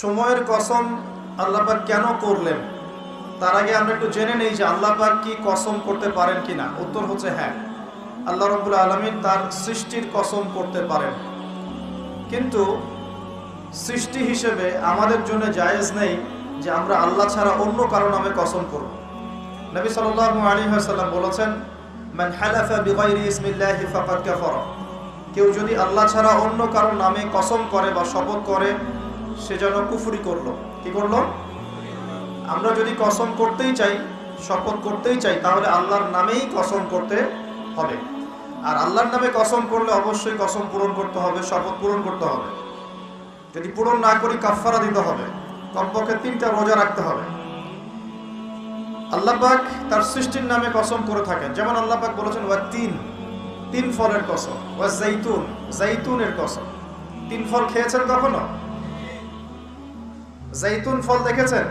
সময়ের কসম আল্লাপাক কেন করলেন? তার আগে আমরা একটু জেনে নেই যে আল্লাপাক কি কসম করতে পারেন কিনা। উত্তর হচ্ছে হ্যাঁ। আল্লাহ রবুল আলমিন তার সৃষ্টির কসম করতে পারেন। কিন্তু সৃষ্টি হিসেবে আমাদের জন্য জায়েজ নেই যে আমরা আল্লাহ ছাড়া অন্য কারও নামে কসম করব। নবী সাল্লাল্লাহু আলাইহি ওয়াসাল্লাম বলেছেন কেউ যদি আল্লাহ ছাড়া অন্য কারও নামে কসম করে বা শপথ করে সে যেন কুফুরি করল। কি করল? আমরা যদি কসম করতেই চাই, শপথ করতেই চাই, তাহলে আল্লাহর নামেই কসম করতে হবে। আর আল্লাহর নামে কসম করলে অবশ্যই কসম পূরণ করতে হবে, শপথ পূরণ করতে হবে। যদি পূরণ না করি, কাফফারা দিতে হবে। কমপক্ষে তিনটা রোজা রাখতে হবে। আল্লাপাক তার সৃষ্টির নামে কসম করে থাকেন। যেমন আল্লাপাক বলেছেন, ওয়া তিন। তিন ফলের কসম। ওয়া জাইতুন জাইতুনের কসম। তিন ফল খেয়েছেন কখনো? জাইতুন ফল দেখেছেন?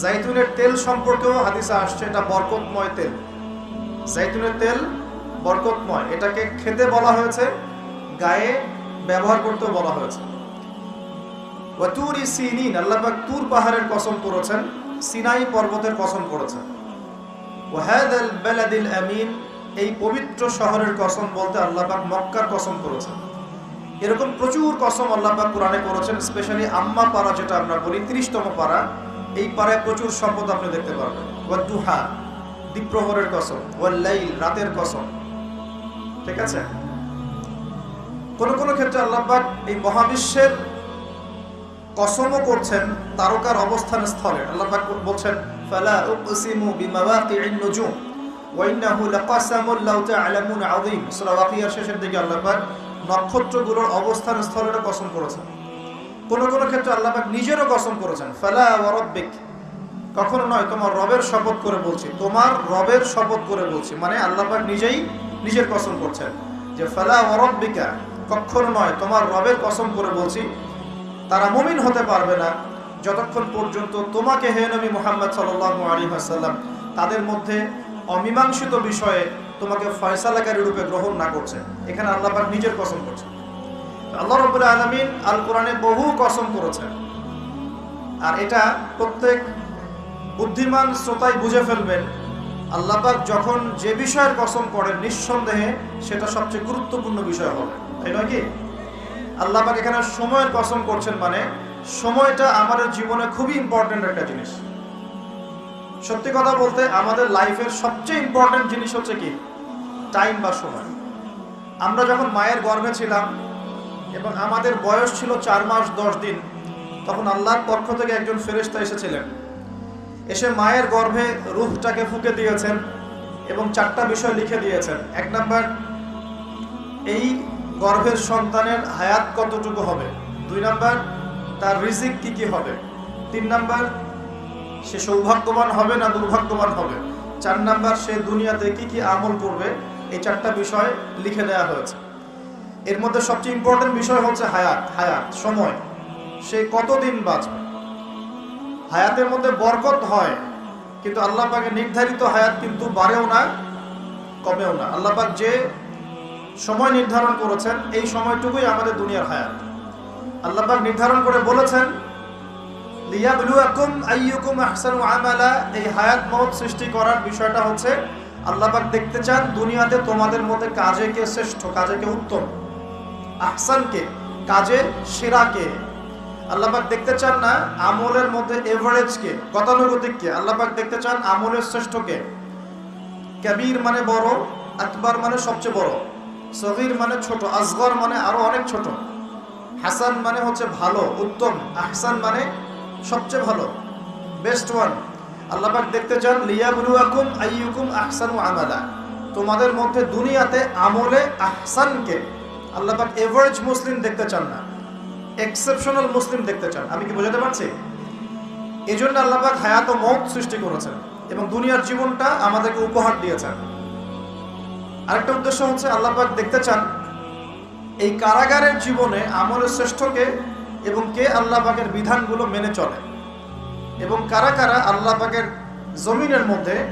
জাইতুনের তেল সম্পর্কেও হাদিসে আসছে, এটা বরকতময় তেল। জাইতুনের তেল বরকতময়, এটাকে খেতে বলা হয়েছে, গায়ে ব্যবহার করতেও বলা হয়েছে। ওয়াতুরি সিনিন আল্লাপাক তুর পাহাড়ের কসম করেছেন সিনাই পর্বতের কসম করেছেন ওয়াহাদাল বেলাদিল আমিন, এই পবিত্র শহরের কসম বলতে আল্লাপাক মক্কার কসম করেছেন এরকম প্রচুর কসম আল্লাপাক কোরআনে করেছেন স্পেশালি আম্মা পাড়া যেটা আমরা বলি, তিরিশতম পাড়া, এই পাড়ায় প্রচুর শপথ আপনি দেখতে পারবেন। দুহা দ্বীপ্রহরের কসম রাতের কসম। ঠিক আছে? কোন কোন ক্ষেত্রে আল্লাপাক এই মহাবিশ্বের কসমও করছেন তারকার অবস্থান স্থলে। আল্লাহ পাক বলছেন, ফালা উকসিমু বিমাওয়াকি'ন নুজুম, ওয়া ইন্নাহু লাউ তা'লামুন আযীম। সূরা ওয়াকিয়ার শেষের দিকে আল্লাহ পাক নক্ষত্রগুলোর অবস্থান স্থলের কসম করেছেন। কোন কোন ক্ষেত্রে আল্লাহ পাক নিজেরও কসম করেছেন, ফেলা ওয়া রাব্বিক। কখনো নয়, তোমার রবের শপথ করে বলছি, তোমার রবের শপথ করে বলছি। মানে আল্লাহ পাক নিজেই নিজের কসম করছেন যে, ফেলা ওয়া রাব্বিকা। কখনো নয়, তোমার রবের কসম করে বলছি, তারা মুমিন হতে পারবে না। যতক্ষণ পর্যন্ত তোমাকে হে নবী মোহাম্মদ সাল্লাল্লাহু আলাইহি ওয়াসাল্লাম, তাদের মধ্যে অমীমাংসিত বিষয়ে তোমাকে ফয়সালাকারী রূপে গ্রহণ না করছে। এখানে আল্লাহ পাক নিজের কসম করছেন। আল্লাহ রাব্বুল আলামিন আল কোরআনে বহু কসম করেছেন। আর এটা প্রত্যেক বুদ্ধিমান শ্রোতাই বুঝে ফেলবেন, আল্লাহ পাক যখন যে বিষয়ের কসম করেন নিঃসন্দেহে সেটা সবচেয়ে গুরুত্বপূর্ণ বিষয় হবে। তাই নয় কি? আল্লাহ পাক এখানে সময়ের কসম করছেন মানে সময়টা আমাদের জীবনে খুবই ইম্পর্টেন্ট একটা জিনিস। সত্যি কথা বলতে আমাদের লাইফের সবচেয়ে ইম্পর্টেন্ট জিনিস হচ্ছে কি? টাইম বা সময়। আমরা যখন মায়ের গর্ভে ছিলাম এবং আমাদের বয়স ছিল চার মাস দশ দিন, তখন আল্লাহর পক্ষ থেকে একজন ফেরেশতা এসেছিলেন। এসে মায়ের গর্ভে রূপটাকে ফুকে দিয়েছেন এবং চারটা বিষয় লিখে দিয়েছেন। এক নাম্বার, এই গর্ভের সন্তানের হায়াত কতটুকু হবে? দুই নাম্বার, তার রিজিক কি কি হবে? তিন নাম্বার সে সৌভাগ্যবান হবে না দুর্ভাগ্যবান হবে? চার নাম্বার, সে দুনিয়াতে কি কি আমল করবে? এই চারটা বিষয় লিখে দেওয়া হয়েছে। এর মধ্যে সবচেয়ে ইম্পর্টেন্ট বিষয় হচ্ছে হায়াত। হায়াত, সময়। সে কতদিন বাঁচবে? হায়াতের মধ্যে বরকত হয়, কিন্তু আল্লাহ পাকের নির্ধারিত হায়াত কিন্তু বাড়েও না, কমেও না। আল্লাহ পাক যে সময় নির্ধারণ করেছেন, এই সময়টুকুই আমাদের দুনিয়ার হায়াত। আল্লাহ পাক নির্ধারণ করে বলেছেন লিয়াবলুয়াকুম আইয়ুকুম আহসানু আমালা। এই হায়াত মহৎ সৃষ্টি করার বিষয়টা হচ্ছে, আল্লাহ পাক দেখতে চান দুনিয়াতে তোমাদের মধ্যে কাজে কে শ্রেষ্ঠ, কাজে কে উত্তম? আহসান কে? কাজে সেরা কে? আল্লাহ পাক দেখতে চান না আমলের মধ্যে এভারেজ কে? গতানুগতিক কে? আল্লাহ পাক দেখতে চান আমলের শ্রেষ্ঠ কে? কবির মানে বড়, আকবর মানে সবচেয়ে বড়, সগির মানে ছোট, আসগর মানে আরও অনেক ছোট। হাসান মানে হচ্ছে ভালো, উত্তম, আহসান মানে সবচেয়ে ভালো বেস্ট ওয়ান আল্লাহ পাক দেখতে চান, লিয়াবলুয়াকুম আইয়ুকুম আহসানু আমালা। তোমাদের মধ্যে দুনিয়াতে আমলে আহসানকে আল্লাহ পাক এভারেজ মুসলিম দেখতে চান না এক্সেপশনাল মুসলিম দেখতে চান। আমি কি বোঝাতে পারছি? এই জন্য আল্লাহ পাক হায়াত মৌত সৃষ্টি করেছেন এবং দুনিয়ার জীবনটা আমাদেরকে উপহার দিয়েছেন। আরেকটা উদ্দেশ্য হচ্ছে, আল্লাহ পাক দেখতে চান, এই কারাগারের জীবনে আমলের শ্রেষ্ঠকে এবং কে আল্লাহ পাকের বিধানগুলো মেনে চলে? এবং কারা কারা আল্লাহ পাকের জমিনের মধ্যে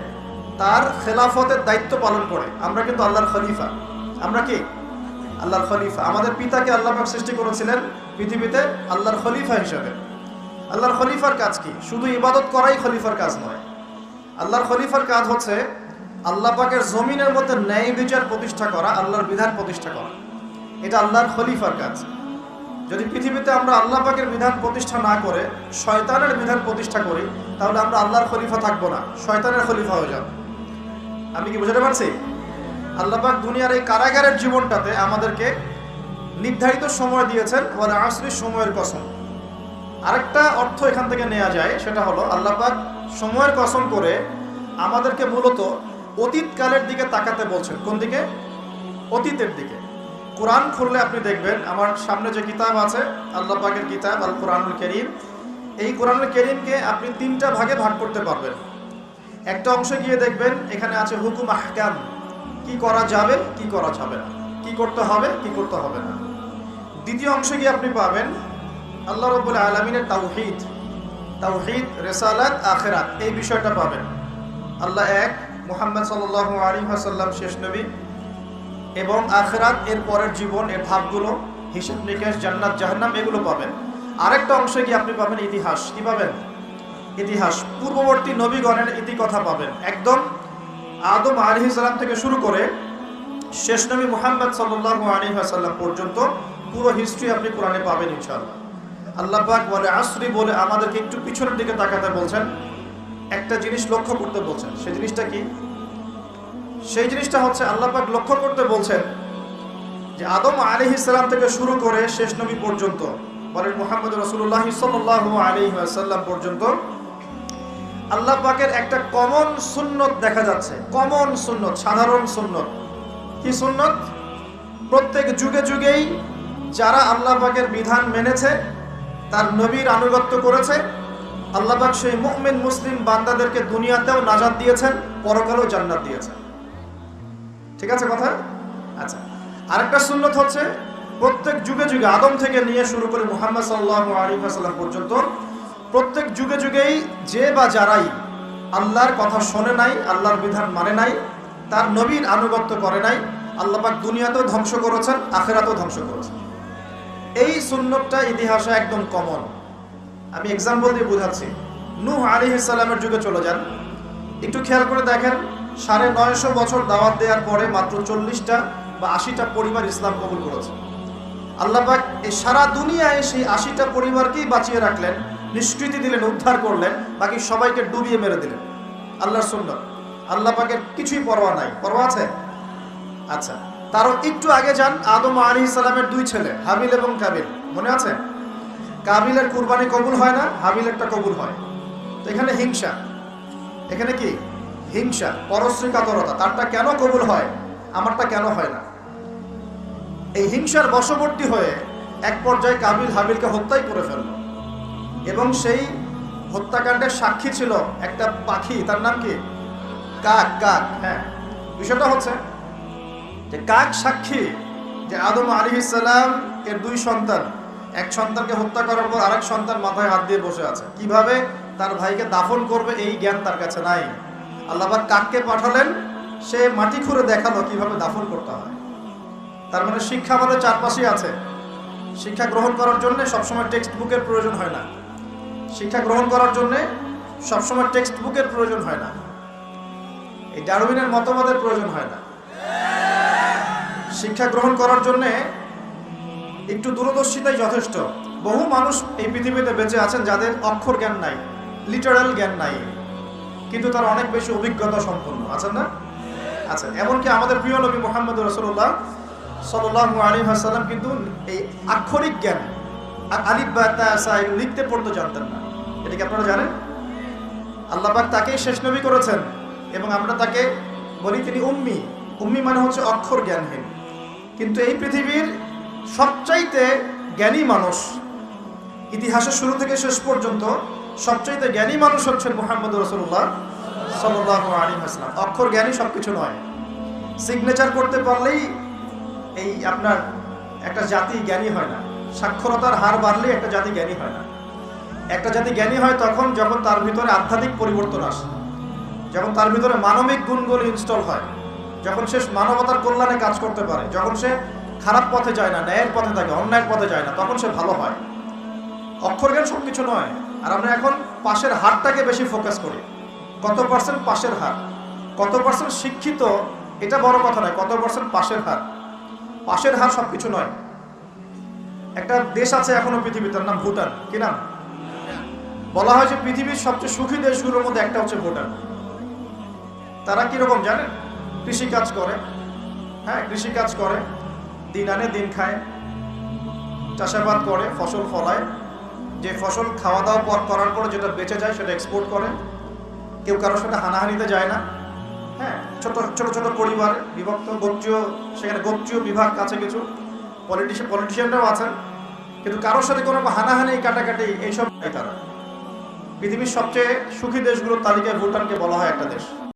তার খেলাফতের দায়িত্ব পালন করে? আমরা কিন্তু আল্লাহর খলিফা। আমরা কি? আল্লাহর খলিফা। আমাদের পিতাকে আল্লাহ পাক সৃষ্টি করেছিলেন পৃথিবীতে আল্লাহর খলিফা হিসাবে। আল্লাহর খলিফার কাজ কি? শুধু ইবাদত করাই খলিফার কাজ নয়। আল্লাহর খলিফার কাজ হচ্ছে আল্লাহ পাকের জমিনের মধ্যে ন্যায় বিচার প্রতিষ্ঠা করা, আল্লাহর বিধান প্রতিষ্ঠা করা। এটা আল্লাহর খলিফার কাজ। যদি পৃথিবীতে আমরা আল্লাহ পাকের বিধান প্রতিষ্ঠা না করে শয়তানের বিধান প্রতিষ্ঠা করি, তাহলে আমরা আল্লাহর খলিফা থাকব না। শয়তানের খলিফা হয়ে যাব। আমি কি বুঝতে পারছি? আল্লাহ পাক দুনিয়ার এই কারাগারের জীবনটাতে আমাদেরকে নির্ধারিত সময় দিয়েছেন, ওয়াল আসরির সময়ের কসম। আরেকটা অর্থ এখান থেকে নেওয়া যায়, সেটা হলো আল্লাহ পাক সময়ের কসম করে আমাদেরকে মূলত অতীতকালের দিকে তাকাতে বলছেন। কোন দিকে? অতীতের দিকে। কোরআন খুললে আপনি দেখবেন, আমার সামনে যে কিতাব আছে, আল্লাহ পাকের কিতাব আল কোরআনুল করিম, এই কোরআনুল করিমকে আপনি তিনটা ভাগে ভাগ করতে পারবেন। একটা অংশে গিয়ে দেখবেন, এখানে আছে হুকুম আহকাম। কি করা যাবে, কি করা যাবে না। কি করতে হবে, কি করতে হবে না। দ্বিতীয় অংশে গিয়ে আপনি পাবেন, আল্লাহ রব্বুল আলমিনের তাওহিদ। তাওহিদ, রেসালাত, আখেরাত, এই বিষয়টা পাবেন। আল্লাহ এক, মুহাম্মদ সাল্লাহ আলী হাসাল্লাম শেষ নবী। এবং আখরাত, এর পরের জীবন, এর ভাবগুলো, হিসেব নিকেশ, জান্নাত, জাহান্নাম, এগুলো পাবেন। আরেকটা অংশে গিয়ে আপনি পাবেন ইতিহাস। কি পাবেন? ইতিহাস। পূর্ববর্তী নবীগণের ইতিকথা পাবেন। একদম আদম আলী সালাম থেকে শুরু করে শেষ নবী মোহাম্মদ সাল্লাহ আলী আসাল্লাম পর্যন্ত পুরো হিস্ট্রি আপনি কোরআনে পাবেন ইনশাআল্লাহ। আল্লাহ পাক বলে, আসরি বলে আমাদেরকে একটু পিছনের দিকে তাকাতে বলছেন। একটা জিনিস লক্ষ্য করতে বলছেন। সেই জিনিসটা কি? সেই জিনিসটা হচ্ছে আল্লাহ পাক লক্ষ্য করতে বলছেন যে আদম আলী ইসলাম থেকে শুরু করে শেষ নবী পর্যন্ত, বলেন মোহাম্মদ রসুল্লাহ সাল্লাহ আলী পর্যন্ত, আল্লাহ পাকের একটা কমন সুন্নত দেখা যাচ্ছে। কমন সুন্নত, সাধারণ সুন্নত। কি সুন্নত? প্রত্যেক যুগে যুগেই যারা আল্লাহ পাকের বিধান মেনেছে, তার নবীর আনুগত্য করেছে, আল্লাহ পাক সেই মুমিন মুসলিম বান্দাদেরকে দুনিয়াতেও নাজাদ দিয়েছেন, পরকালেও জান্নাত দিয়েছেন। ঠিক আছে কথা? আচ্ছা। আরেকটা সুন্নত হচ্ছে, প্রত্যেক যুগে যুগে আদম থেকে নিয়ে শুরু করে মুহাম্মদ সাল্লাহ আলী সাল্লাম পর্যন্ত, প্রত্যেক যুগে যুগেই যে বা যারাই আল্লাহর কথা শোনে নাই, আল্লাহর বিধান মানে নাই, তার নবীর আনুগত্য করে নাই আল্লাপাক দুনিয়াতেও ধ্বংস করেছেন, আখেরাতেও ধ্বংস করেছেন। এই সুন্নতটা ইতিহাসে একদম কমন আমি এক্সাম্পল দিয়ে বোঝাচ্ছি। নূহ আলী ইসলামের যুগে চলে যান। একটু খেয়াল করে দেখেন সাড়ে নয়শো বছর দাওয়াত দেওয়ার পরে মাত্র চল্লিশটা বা আশিটা পরিবার ইসলাম কবুল করেছে। আল্লাপাক এই সারা দুনিয়ায় সেই আশিটা পরিবারকেই বাঁচিয়ে রাখলেন, নিষ্কৃতি দিলেন, উদ্ধার করলেন, বাকি সবাইকে ডুবিয়ে মেরে দিলেন। আল্লাহর সুন্দর আল্লাহ পাকের কিছুই পরোয়া নাই। পরোয়া আছে? আচ্ছা। তারও একটু আগে যান আদম আলী ইসলামের দুই ছেলে, হাবিল এবং কাবিল। মনে আছে? কাবিলের কুরবানি কবুল হয় না, হাবিলেরটা কবুল হয়। তো এখানে হিংসা। এখানে কি? হিংসা পরশ্রী কাতরতা তারটা কেন কবুল হয়? আমারটা কেন হয় না? এই হিংসার বশবর্তী হয়ে এক পর্যায়ে কাবিল হাবিলকে হত্যাই করে ফেলল। এবং সেই হত্যাকাণ্ডের সাক্ষী ছিল একটা পাখি, তার নাম কি? কাক কাক হ্যাঁ। বিষয়টা হচ্ছে যে কাক সাক্ষী যে আদম আলী ইসালাম এর দুই সন্তান, এক সন্তানকে হত্যা করার পর আরেক সন্তান মাথায় হাত দিয়ে বসে আছে। কীভাবে? তার ভাইকে দাফন করবে, এই জ্ঞান তার কাছে নাই। আল্লাহবাক কাককে পাঠালেন, সে মাটি খুঁড়ে দেখাল কীভাবে দাফন করতে হয়। তার মানে শিক্ষা আমাদের চারপাশেই আছে। শিক্ষা গ্রহণ করার জন্য সবসময় টেক্সট বুকের প্রয়োজন হয় না। শিক্ষা গ্রহণ করার জন্য সবসময় টেক্সট বুকের প্রয়োজন হয় না। এই ডারউইনের মতবাদের প্রয়োজন হয় না। শিক্ষা গ্রহণ করার জন্যে একটু দূরদর্শিতাই যথেষ্ট। বহু মানুষ এই পৃথিবীতে বেঁচে আছেন যাদের অক্ষর জ্ঞান নাই লিটারাল জ্ঞান নাই। কিন্তু তার অনেক বেশি অভিজ্ঞতা সম্পন্ন, আছেন না? আচ্ছা এমনকি আমাদের প্রিয় নবী মোহাম্মদ রসুল্লাহ সাল্লাহ আলী হাসাল্লাম কিন্তু এই আক্ষরিক জ্ঞান, আলিফ বা লিখতে পড়তে জানতেন না। এটা কি আপনারা জানেন? আল্লাহবাক তাকেই শেষ নবী করেছেন এবং আমরা তাকে বলি তিনি উম্মি। উম্মি মানে হচ্ছে অক্ষর জ্ঞানহীন। কিন্তু এই পৃথিবীর সবচাইতে জ্ঞানী মানুষ, ইতিহাসের শুরু থেকে শেষ পর্যন্ত সবচাইতে জ্ঞানী মানুষ হচ্ছেন মোহাম্মদ রসুল্লাহ হাসলাম অক্ষর জ্ঞানী সব কিছু নয়। সিগনেচার করতে পারলেই এই আপনার একটা জাতি জ্ঞানী হয় না। সাক্ষরতার হার বাড়লেই একটা জাতি জ্ঞানী হয় না। একটা জাতি জ্ঞানী হয় তখন যখন তার ভিতরে আধ্যাত্মিক পরিবর্তন আসে। যখন তার ভিতরে মানবিক গুণগুলো ইনস্টল হয়। যখন সে মানবতার কল্যাণে কাজ করতে পারে। যখন সে খারাপ পথে যায় না, ন্যায়ের পথে থাকে, অন্যায়ের পথে যায় না, তখন সে ভালো হয়। অক্ষর জ্ঞান সব কিছু নয়। আর আমরা এখন পাশের হারটাকে বেশি ফোকাস করি। কত পার্সেন্ট পাশের হার? কত পার্সেন্ট শিক্ষিত? এটা বড় কথা নয়, কত পার্সেন্ট পাশের হার? পাশের হার সব কিছু নয়। একটা দেশ আছে এখনও পৃথিবী তার নাম ভুটান। কি নাম? বলা হয় যে পৃথিবীর সবচেয়ে সুখী দেশগুলোর মধ্যে একটা হচ্ছে ভুটান। তারা কীরকম জানেন? কৃষি কাজ করে হ্যাঁ কৃষি কাজ করে, দিন আনে, দিন খায়, চাষাবাদ করে, ফসল ফলায় যে ফসল খাওয়া দাওয়া পর করার পরে যেটা বেঁচে যায় সেটা এক্সপোর্ট করে। কেউ কারোর সাথে হানাহানিতে যায় না। হ্যাঁ ছোট ছোট ছোট পরিবার বিভক্ত গোত্রীয়, সেখানে গোত্রীয় বিভাগ আছে কিছু। পলিটিশিয়ান পলিটিশিয়ানরাও আছেন। কিন্তু কারোর সাথে কোনো হানাহানি, কাটাকাটি এইসব তারা। পৃথিবীর সবচেয়ে সুখী দেশগুলোর তালিকায় ভুটানকে বলা হয় একটা দেশ।